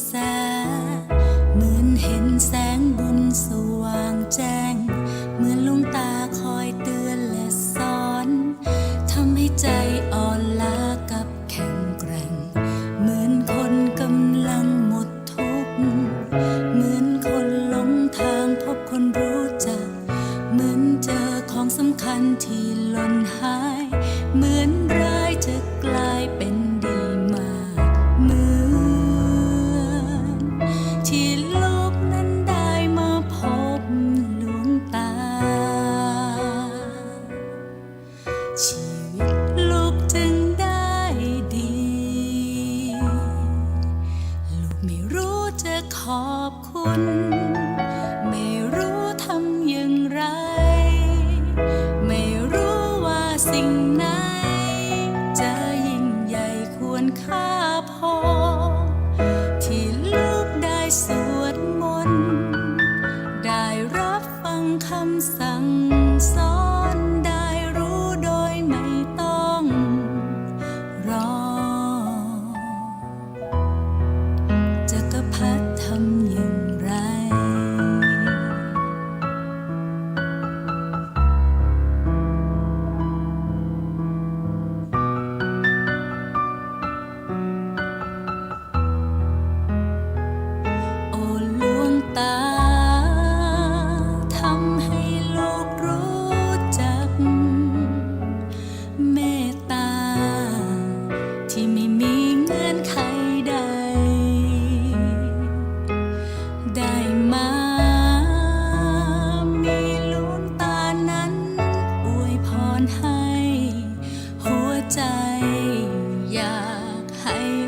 sad. ขอบคุณ 还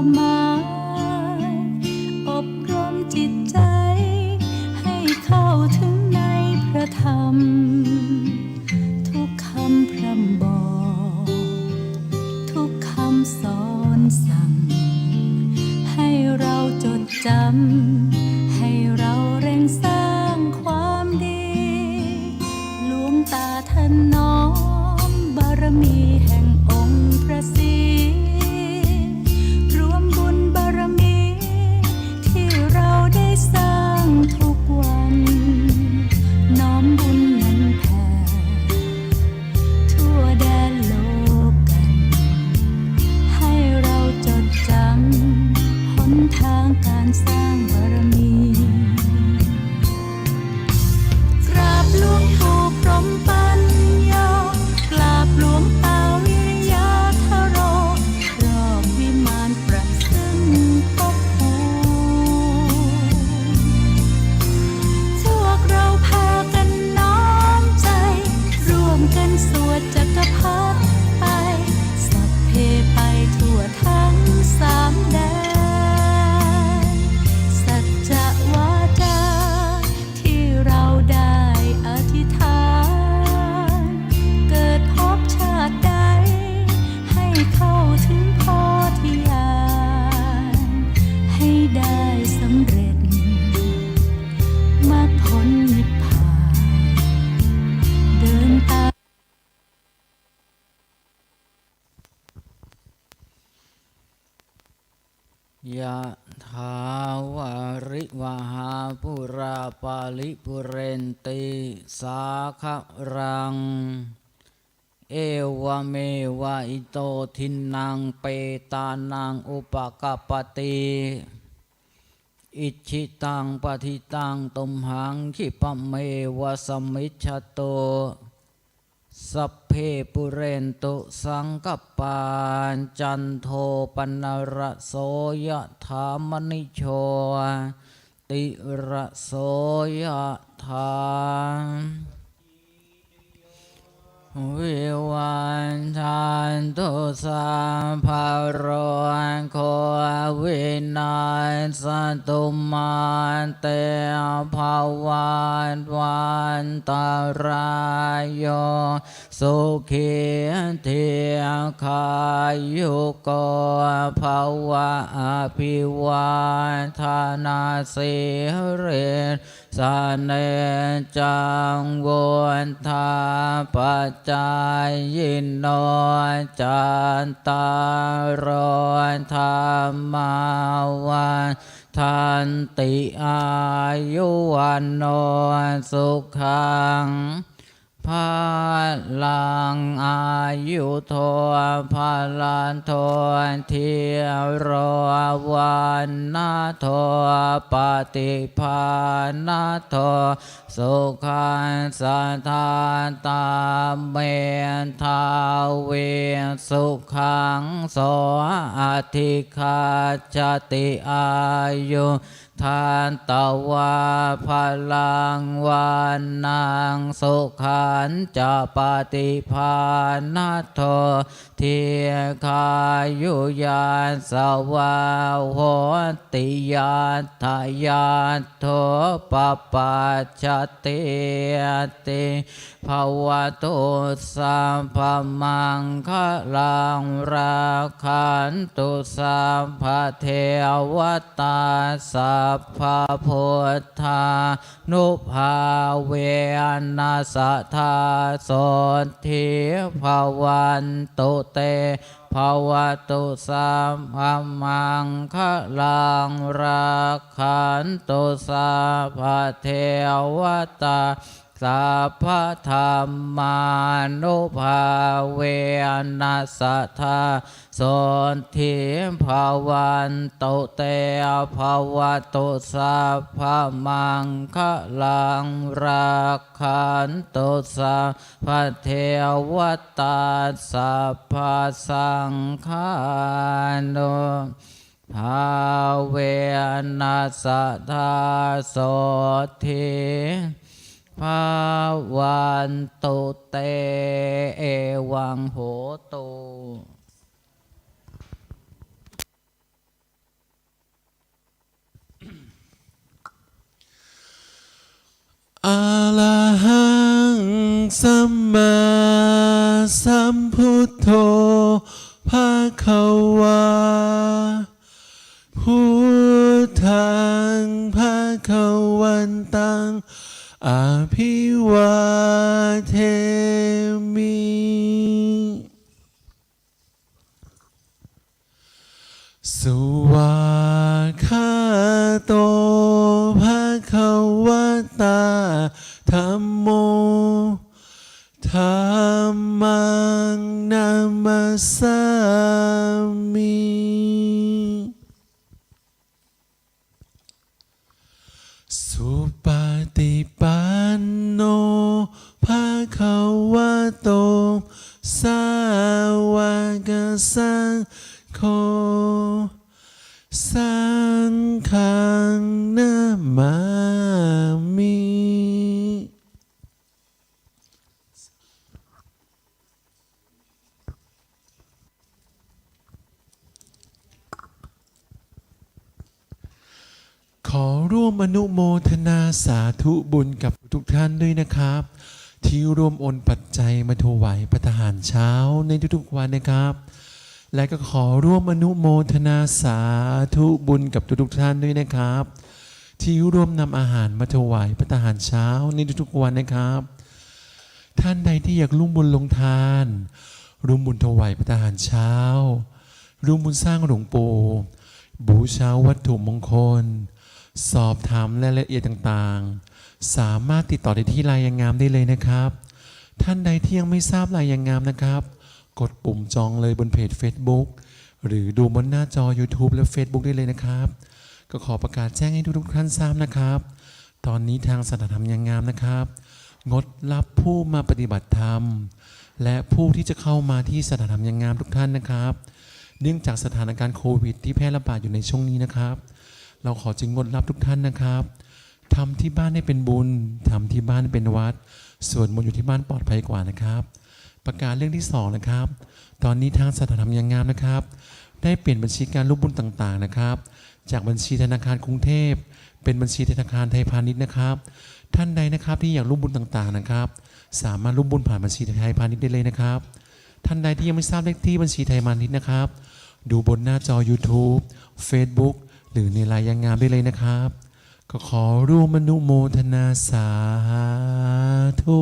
ความหมายอบรมจิตใจ ให้เข้าถึงในพระธรรม ทุกคำพร่ำบอก ทุกคำสอนสั่ง ให้เราจดจำ ให้เราเร่งสร้างความดีลวงตาท่านน้อมบารมีแห่งองค์พระศีางการสร้างบารมีกราบหลวงปู่พรมปัน คะรัง เอวเมวะอิโตทินนังเปตานังอุปกปปติอิชิตังปฏิตังตุมหังคิปเมวะสมิจฉโตสัพเพปุเรนตุสังกปานจันโทปนระโสยธามนิโชติระโสยธา โอ้ย นาสิเรนสเนจังวนทาปัจจายยินโนจันตารอนธรรมาวันทันติอายุวันโนสุขัง พาลังอายุโทพาลันโทเทียรวันนาโทปฏิภาณโทสุขันสัทธาตาเมนทาเวสุขังโสอธิคาจติอายุ ทานตวาพลังวันนางสุขันจะปฏิภาณโทเทียคายุยานสวาโหติยานทายานโทปปัจจติติภวตุสัมภมังคะลังราคันตุสัมภเทวตาสัพพะพุทธานุภาเวนัสธาสนทิภวันตุเตภวตุสัมภมังคะลังราคันตุสัพเทวตา สัพพะธรรมานุภาเวนัสธาสนทิภาวันตุเตภาวตุสัพพมังคะลังรักขันตุสัพพเทวตาสัพพสังฆานุภาเวนัสธาโสทิ ภาวันตุเตเอวังโหตุอะระหังสัมมาสัมพุทโธภาคะวาพุทธังภาคะวันตัง อภิวาเทมิสุวาคาโตภะคะวะตาธัมโมธัมมังนามัสสามิ ภาเขาวะโต สาวกสังโฆสังฆังนะ ธุบุญกับทุกท่านด้วยนะครับ ที่ร่วมโอนปัจจัยมาถวายพระทารเช้าในทุกๆวันนะครับ และก็ขอร่วมอนุโมทนาสาธุบุญกับทุกๆท่านด้วยนะครับ ที่ร่วมนำอาหารมาถวายพระทารเช้าในทุกๆวันนะครับ ท่านใดที่อยากร่วมบุญลงทาน ร่วมบุญถวายพระทารเช้า ร่วมบุญสร้างหลวงปู่บูชาวัตถุมงคล สอบถามรายละเอียดต่างๆ สามารถติดต่อได้ที่ลน์ยังงามได้เลยนะครับ ท่านใดที่ยังไม่ทราบลน์ยังงามนะครับ กดปุ่มจองเลยบนเพจ Facebook หรือดูบนหน้าจอ YouTube และ Facebook ได้เลยนะครับ ก็ขอประกาศแจ้งให้ทุกๆท่านทราบนะครับ ตอนนี้ทางสถานธรรมยังงามนะครับ งดรับผู้มาปฏิบัติธรรม และผู้ที่จะเข้ามาที่สถานธรรมยังงามทุกท่านนะครับ เนื่องจากสถานการณ์โควิด ที่แพร่ระบาดอยู่ในช่วงนี้นะครับ เราขอจึงงดรับทุกท่านนะครับ ทำที่บ้านให้เป็นบุญทำที่บ้านเป็นวัดส่วนมนต์อยู่ที่บ้านปลอดภัยกว่านะครับ ประกาศเรื่องที่สองนะครับ ตอนนี้ทางสถานธรรมยังงามนะครับ ได้เปลี่ยนบัญชีการรูปบุญต่างๆนะครับ จากบัญชีธนาคารกรุงเทพ เป็นบัญชีธนาคารไทยพาณิชย์นะครับ ท่านใดนะครับที่อยากร่วมบุญต่างๆนะครับ สามารถร่วมบุญผ่านบัญชีไทยพาณิชย์ได้เลยนะครับ ท่านใดที่ยังไม่ทราบเลขที่บัญชีไทยพาณิชย์นะครับ ดูบนหน้าจอ YouTube Facebook หรือในไลน์ยังงามได้เลยนะครับ ก็ขอร่วมอนุโมทนาสาธุ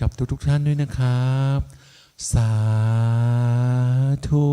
กับทุกทุกท่านด้วยนะครับ สาธุ